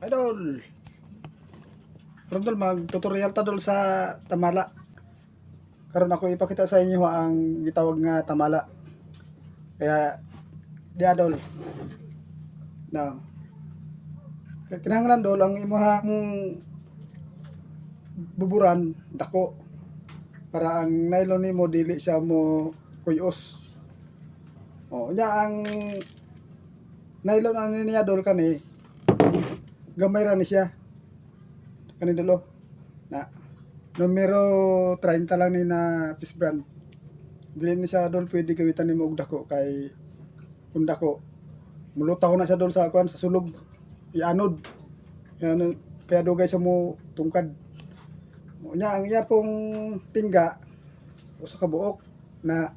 Idol. Pero dol mag tutorial ta dol sa tamala. Karon ako ipakita sa inyo ang gitawag nga tamala. Kaya di adol. Kaya kinahanglan dol ang imong buburan dako para ang nylon nimo dili siya mo kuyos. Oh, nya ang nylon ano niya dol kani gamay ra ni siya. Kani dolo na numero 30 lang ni na fish brand. Dili ni siya dol pwede gawitan nimo og dako kay kung dako. Mulutaw na siya dol sa kuan sa sulog. Ianod. Yan kaya dugay sa mo tungkad. Mo nya ang iya pong tingga usa ka buok na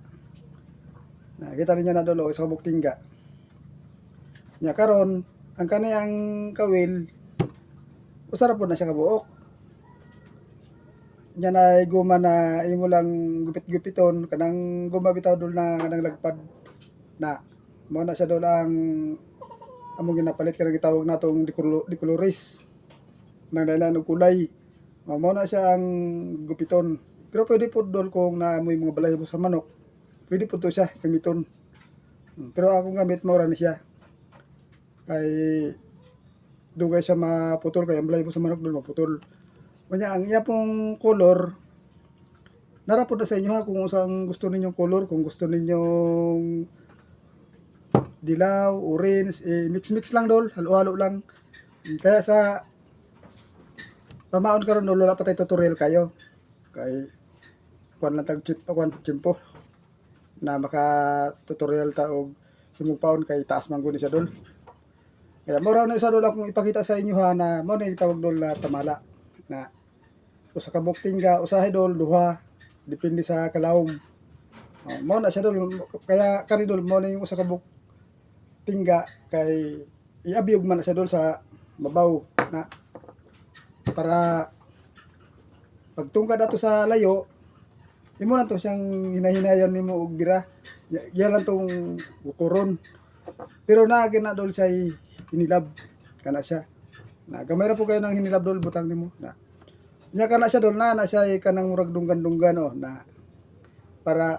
nakita ninyo na dolo usa ka buok tingga. Nya karon ang kaniyang kawil usara po na siya kabuok. Yan ay guma na imo lang gupit-gupiton kanang guma bitaw dul na kanang lagpad na. Mo na siya dol ang among ginapalit kanang gitawag natong dikoloris nang dala og kulay. Mo mo na siya ang gupiton pero pwede po dol kung na mo mga balay mo sa manok pwede po to siya gamiton. Hmm, pero akong gamit mura ni siya kay dugay siya maputol kay ang balay mo sa manok doon maputol kanya ang iya pong color narapod na sa inyo ha kung usang gusto ninyong color kung gusto ninyong dilaw, orange, eh, mix-mix lang dol, halo-halo lang. Kaya sa pamaon karon dol wala pa tayo tutorial kayo. Kay kuan lang tag chip kuan chimpo na maka tutorial ta og sumugpaon kay taas man guni siya dol. Kaya mura na isa dol akong ipakita sa inyo ha na mo na itawag dol na tamala na usa ka buktingga usahay dol duha depende sa kalawom. Oh, mo na siya dol kaya kani dol mo na yung usa ka buk tingga kay iabiyog man na siya dol sa babaw na para pagtungkad ato sa layo imo lang to siyang hinahinayan nimo og bira Ya- yan lang tong bukuron pero na na dol siya hinilab. Kana siya. Na gamay ra po kayo ng hinilab dol butang nimo. Na nya kana siya dol na na siya kanang murag dunggan-dunggan oh na para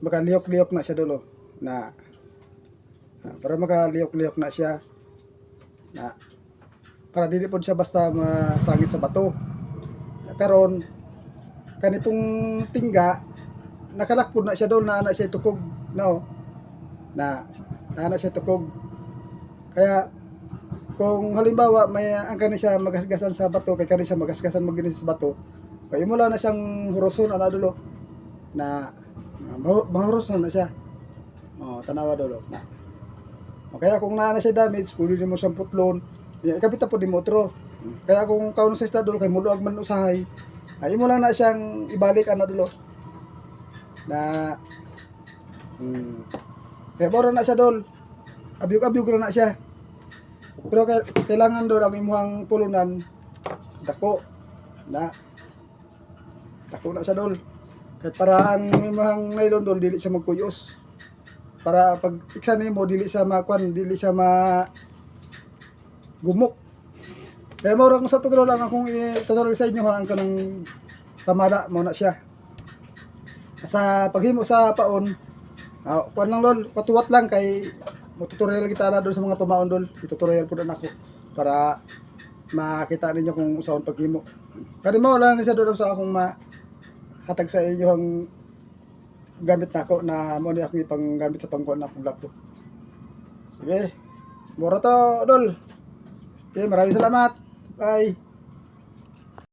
makaliyok-liyok na siya dol oh, na Ah, para makaliyok-liyok na siya na para dili po siya basta masagit sa bato. Karon kanitong tingga nakalakpod na siya doon na ana siya tukog no na na ana siya tukog kaya kung halimbawa may ang kani siya magasgasan sa bato kay kani siya magasgasan maginis sa bato kay mo na siyang huroson ana dulo na mahuros na na siya oh tanawa dulo na o kaya kung naa na siya damage, pwede mo siyang putlon. Kapita po di mo otro. Kaya kung kaon sa estado kay muluag man usahay, ay mo lang na siyang ibalik ano dulo. Na hmm, kaya bora na siya dol. Abyog-abyog na na siya. Pero kailangan dol ang imuhang pulunan dako na. Dako na siya dol. Kaya para ang imuhang nylon dol dili siya magkuyos. Para pag iksan nimo dili sa makwan dili sa ma gumok. Kaya mo kung sa tutorial lang akong i-tutorial sa inyo ang kanang tamada mo na siya. Sa paghimo sa paon uh, kuan lang lol patuwat lang kay mo tutorial kita na doon sa mga pamaon dol i-tutorial po na ako para makita ninyo kung usaon paghimo kani mo lang siya doon sa akong ma hatag sa inyo ang gamit na ako na mo ni akong ipang gamit sa pangkuan na akong laptop. Sige. Mura to, Dol. Okay, maraming salamat. Bye.